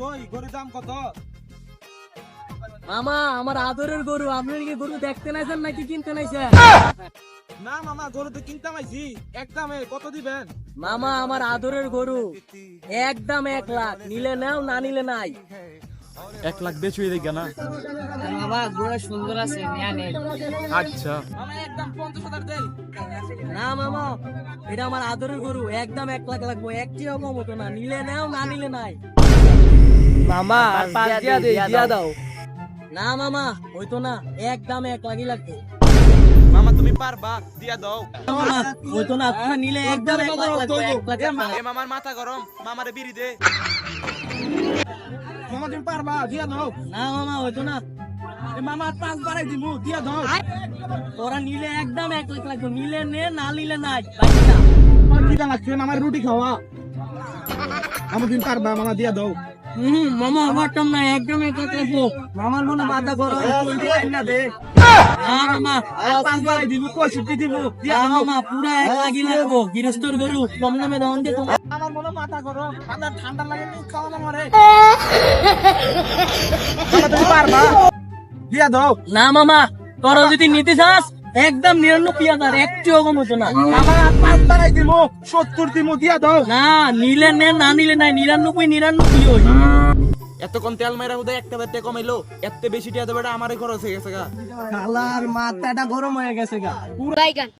কই? গরুর দাম কত? মামা আমার আদরের গরু। আপনার কি গরু দেখতে নাইছেন নাকি কিনতে নাইছেন? না মামা গরু তো কিনতে দামে কত দিবেন? মামা আমার আদরের গরু। একদম এক লাখ। নিলে নাও না নিলে নাই। এক লাখ বেশি হয়ে দেখে না? বাবা গরু সুন্দর আছে আচ্ছা। একদম পঞ্চাশ হাজার দেই না মামা এটা আমার আদরের গরু। একদম এক লাখ লাগবো। একটিও কম হতো না। নিলে নাও না নিলে নাই। মামা দিয়া দিয়া দাও। না মামা হইতো না একদম এক লাখই লাগবে মামা তুমি পারবা দিয়া দাও। মামা হইতো না তুমি নিলে এক লাগবে এক। এ মামার মাথা গরম মামারে বিড়ি দে। মামা তুমি পারবা দিয়া দাও। না মামা হইতো না। এ মামা পাঁচ বারাই দিমু দিয়া দাও। তোরা নিলে একদম এক লাখ লাগবে নিলে নে না নিলে নাই। বাচ্চা আমার খিদা লাগছে আমার রুটি খাওয়া। আমার তুমি পারবা মামা দিয়া দাও। হুম মামা আমারটাম না একদম এক লাখ লাগবে মামার মনে মাথা করো না দে। না মামা পাঁচ বারাই দিমু পঁয়ষট্টি দিমু দিয়া না দাও মামা পুরা এক লাখই লাগবো। গৃহস্থর গরু কম দামে দাম দিয়ে তোমার। আমার মনে মাথা গরম ঠান্ডা ঠান্ডা লাগে নি খাওয়া না মরে তুমি পারবা দিয়া দাও না মামা তোরা যদি নিতে চাস একদম নিরানব্বই হাজার একটিও কম হতো না পাঁচ সত্তর দিব দিয়া দাও। না নিলে নে না নিলে নাই নিরানব্বই নিরানব্বই ওই। এতক্ষণ তেল মেরা বোধহয় একটা বেতে কমাইলো এত বেশি টিয়া দেবে আমারে খরচ হয়ে গেছে গা। কালার মাথাটা গরম হয়ে গেছে গা। বাইগান